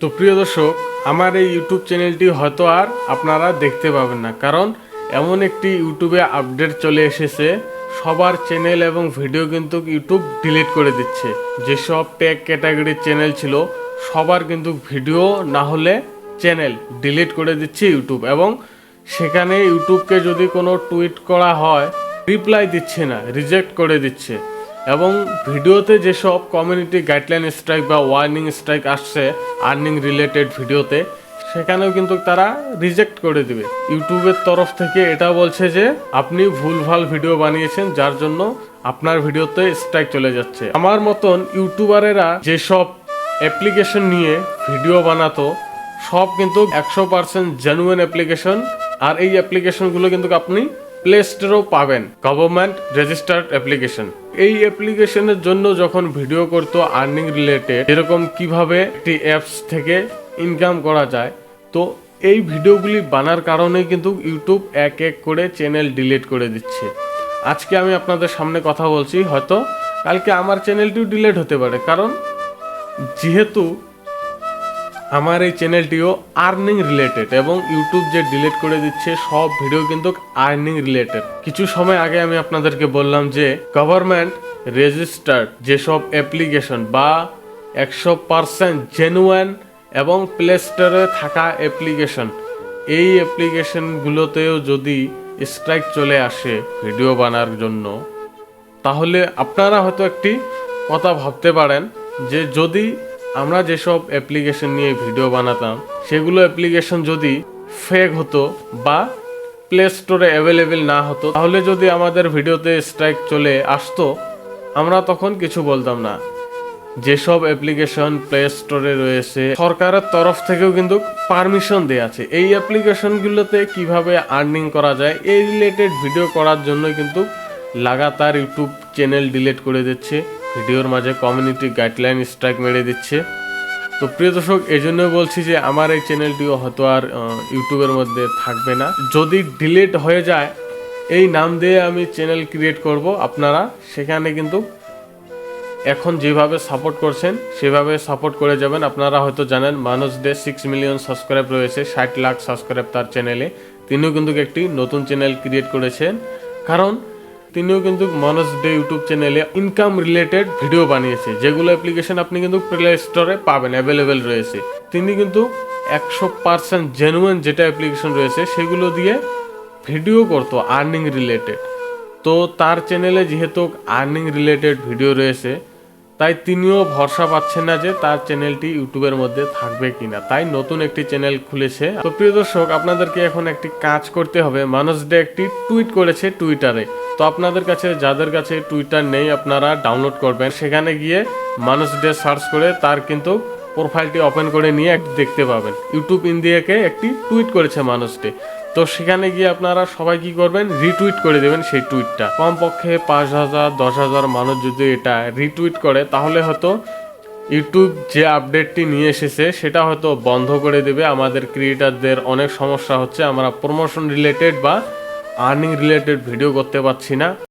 তো প্রিয় দর্শক, আমার এই ইউটিউব চ্যানেলটি হয়তো আর আপনারা দেখতে পাবেন না, কারণ এমন একটি ইউটিউবে আপডেট চলে এসেছে। সবার চ্যানেল এবং ভিডিও কিন্তু ইউটিউব ডিলিট করে দিচ্ছে। যেসব ট্যাগ ক্যাটাগরির চ্যানেল ছিল, সবার কিন্তু ভিডিও না হলে চ্যানেল ডিলিট করে দিচ্ছে ইউটিউব এবং সেখানে ইউটিউবকে যদি কোনো টুইট করা হয় রিপ্লাই দিচ্ছে না রিজেক্ট করে দিচ্ছে। এবং ভিডিওতে যেসব কমিউনিটি গাইডলাইন স্ট্রাইক বা ওয়ার্নিং স্ট্রাইক আসছে আর্নিং রিলেটেড ভিডিওতে, সেখানেও কিন্তু তারা রিজেক্ট করে দিবে। ইউটিউবের তরফ থেকে এটা বলছে যে, আপনি ভুলভাল ভিডিও বানিয়েছেন, যার জন্য আপনার ভিডিওতে স্ট্রাইক চলে যাচ্ছে। আমার মতন ইউটিউবারেরা যেসব অ্যাপ্লিকেশন নিয়ে ভিডিও বানাতো, সব কিন্তু একশো পার্সেন্ট জেনুইন অ্যাপ্লিকেশন আর এই অ্যাপ্লিকেশনগুলো কিন্তু আপনি প্লে স্টোরেও পাবেন গভর্নমেন্ট রেজিস্টার্ড অ্যাপ্লিকেশন এই অ্যাপ্লিকেশনের জন্য যখন ভিডিও করতো আর্নিং রিলেটেড এরকম কীভাবে একটি অ্যাপস থেকে ইনকাম করা যায়, তো এই ভিডিওগুলি বানার কারণেই কিন্তু ইউটিউব এক এক করে চ্যানেল ডিলিট করে দিচ্ছে। আজকে আমি আপনাদের সামনে কথা বলছি, হয়তো কালকে আমার চ্যানেলটিও ডিলিট হতে পারে, কারণ যেহেতু আমার এই চ্যানেলটিও আর্নিং রিলেটেড এবং ইউটিউব যে ডিলিট করে দিচ্ছে, সব ভিডিও কিন্তু আর্নিং রিলেটেড কিছু সময় আগে আমি আপনাদেরকে বললাম যে গভর্নমেন্ট রেজিস্টার্ড যেসব অ্যাপ্লিকেশন বা একশো পারসেন্ট জেনুয়ান এবং প্লে স্টোরে থাকা অ্যাপ্লিকেশন এই অ্যাপ্লিকেশনগুলোতেও যদি স্ট্রাইক চলে আসে ভিডিও বানার জন্য, তাহলে আপনারা হয়তো একটি কথা ভাবতে পারেন যে যদি আমরা যেসব অ্যাপ্লিকেশন নিয়ে ভিডিও বানাতাম, সেগুলো অ্যাপ্লিকেশন যদি ফেক হতো বা প্লে স্টোরে অ্যাভেলেবেল না হতো, তাহলে যদি আমাদের ভিডিওতে স্ট্রাইক চলে আসতো, আমরা তখন কিছু বলতাম না। যেসব অ্যাপ্লিকেশন প্লে স্টোরে রয়েছে, সরকারের তরফ থেকেও কিন্তু পারমিশন দেওয়া আছে। এই অ্যাপ্লিকেশনগুলোতে কীভাবে আর্নিং করা যায়, এই রিলেটেড ভিডিও করার জন্য কিন্তু লাগাতার ইউটিউব চ্যানেল ডিলিট করে দিচ্ছে। ভিডিওর মাঝে কমিউনিটি গাইডলাইন স্ট্রাইক মেরে দিচ্ছে। তো প্রিয় দর্শক এই জন্য বলছি যে আমার এই চ্যানেলটিও হয়তো আর ইউটিউবের মধ্যে থাকবে না। যদি ডিলিট হয়ে যায়, এই নাম দিয়ে আমি চ্যানেল ক্রিয়েট করব আপনারা। সেখানে কিন্তু এখন যেভাবে সাপোর্ট করছেন, সেভাবে সাপোর্ট করে যাবেন। আপনারা হয়তো জানেন মানুষ দে সিক্স মিলিয়ন সাবস্ক্রাইব রয়েছে, ষাট লাখ সাবস্ক্রাইব তার চ্যানেলে তিনিও কিন্তু একটি নতুন চ্যানেল ক্রিয়েট করেছেন। কারণ তিনিও কিন্তু মনোজ ডে ইউটিউব চ্যানেলে ইনকাম রিলেটেড ভিডিও বানিয়েছে, যেগুলো অ্যাপ্লিকেশন আপনি কিন্তু প্লে স্টোরে পাবেন অ্যাভেলেবেল রয়েছে। তিনি কিন্তু একশো পার্সেন্ট জেনুইন যেটা অ্যাপ্লিকেশন রয়েছে, সেগুলো দিয়ে ভিডিও করতো আর্নিং রিলেটেড তো তার চ্যানেলে যেহেতু আর্নিং রিলেটেড ভিডিও রয়েছে, তাই তিনিও ভরসা পাচ্ছেন না যে তার চ্যানেলটি ইউটিউবের মধ্যে থাকবে কিনা। তাই নতুন একটি চ্যানেল খুলেছে। তো প্রিয় দর্শক, আপনাদেরকে এখন একটি কাজ করতে হবে। মানুষ ডে একটি টুইট করেছে টুইটারে তো আপনাদের কাছে, যাদের কাছে টুইটার নেই, আপনারা ডাউনলোড করবেন। সেখানে গিয়ে মানুষ ডে সার্চ করে, তার কিন্তু প্রোফাইলটি ওপেন করে নিয়ে দেখতে পাবেন। ইউটিউব ইন্ডিয়াকে একটি টুইট করেছে মানুষ ডে তো সেখানে গিয়ে আপনারা সবাই কি করবেন? রিটুইট করে দেবেন সেই টুইটটা কমপক্ষে পাঁচ হাজার, দশ হাজার মানুষ যদি এটা রিটুইট করে, তাহলে হয়তো ইউটিউব যে আপডেটটি নিয়ে এসেছে, সেটা হয়তো বন্ধ করে দেবে। আমাদের ক্রিয়েটারদের অনেক সমস্যা হচ্ছে। আমরা প্রমোশন রিলেটেড বা আর্নিং রিলেটেড ভিডিও করতে পারছি না।